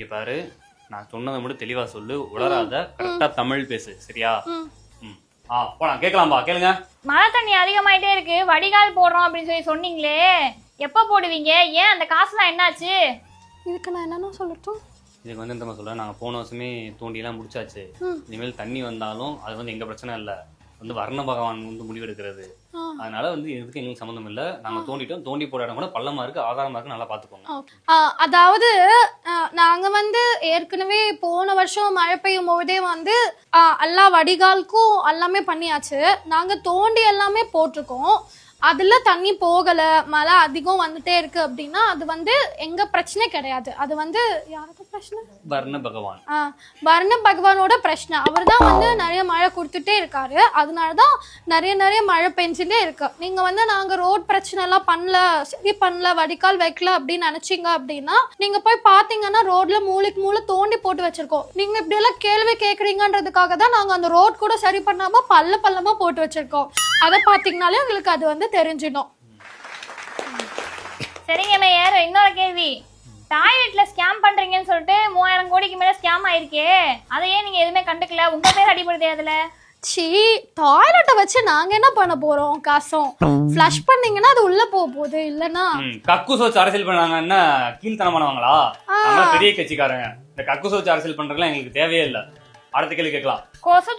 இங்க பாரு நான் சொன்னதை மட்டும் தெளிவா சொல்லு. உளராத கரெக்டா தமிழ் பேசு சரியா? ஆ போலாம் கேட்கலாம்பா கேளுங்க. மழை தண்ணி அதிகமாயிட்டே இருக்கு. வடிகால் போடுறோம் அப்படின்னு சொல்லி சொன்னீங்களே எப்போ போடுவீங்க? ஏன் அந்த காசுலாம் என்னாச்சு? இதுக்கு நான் என்னென்ன சொல்லட்டும்? இதுக்கு வந்து இந்த சொல்ல நாங்க போன வருஷமே தோண்டியெல்லாம் முடிச்சாச்சு. இனிமேல் தண்ணி வந்தாலும் அது வந்து எங்க பிரச்சனை இல்ல. வந்து வர்ண பகவான் வந்து முடிவெடுக்கிறது. அதனால வந்து இதுக்கு எங்களுக்கு சம்மந்தம் இல்ல. நாங்க தோண்டிட்டோம். தோண்டி போட இடம் கூட பள்ளமா இருக்கு ஆதாரமா இருக்கு நல்லா பாத்துக்கோங்க அதாவது நாங்க வந்து ஏற்கனவே போன வருஷம் மழை பெய்யும் போதே வந்து எல்லா வடிகாலுக்கும் எல்லாமே பண்ணியாச்சு. நாங்க தோண்டி எல்லாமே போட்டிருக்கோம். அதுல தண்ணி போகல மழை அதிகம் வந்துட்டே இருக்கு அப்படின்னா அது வந்து எங்க பிரச்சனை கிடையாது. அது வந்து யாருக்கு பிரச்சனை? வர்ண பகவான். ஆ, வர்ண பகவானோட பிரச்சனை. அவர் தான் வந்து நிறைய மழை கொடுத்துட்டே இருக்காரு. அதனால தான் நிறைய நிறைய மழை பெஞ்சுட்டே இருக்கு. நீங்க வந்து நாங்க ரோட் பிரச்சனை எல்லாம் பண்ணல சரி பண்ணல வடிகால் வைக்கல அப்படின்னு நினைச்சீங்க அப்படின்னா நீங்க போய் பாத்தீங்கன்னா ரோட்ல மூளைக்கு மூளை தோண்டி போட்டு வச்சிருக்கோம். நீங்க இப்படி எல்லாம் கேள்வி கேக்குறீங்கன்றதுக்காக தான் நாங்க அந்த ரோட் கூட சரி பண்ணாம பல்ல பள்ளமா போட்டு வச்சிருக்கோம். அதை பாத்தீங்கனாலே உங்களுக்கு அது வந்து தெரிஞ்சிடும். சரிங்க மேயர். இன்னொரு கேள்வி. டாய்லெட்ல ஸ்கேம் பண்றீங்கன்னு சொல்லிட்டு மூவாயிரம் கோடிக்கு மேல ஸ்கேம் ஆயிருக்கே. அதை ஏன் நீங்க எதுவுமே கண்டுக்கல? உங்க பேர் அடிபடுதே அதுல. சி டாய்லெட்டை வச்சு நாங்க என்ன பண்ண போறோம்? காசும். ஃப்ளஷ் பண்ணீங்கன்னா அது உள்ள போக போகுது இல்லைன்னா? கக்கூஸ் வச்சு அரசியல் பண்ணாங்க என்ன கீழ்த்தனமானவங்களா? பெரிய கட்சிக்காரங்க. இந்த கக்குசோச்சு வச்சு அரசியல் பண்றதுலாம் எங்களுக்கு தேவையே இல்ல. அடுத்த கேள்வி கேட்கலாம்.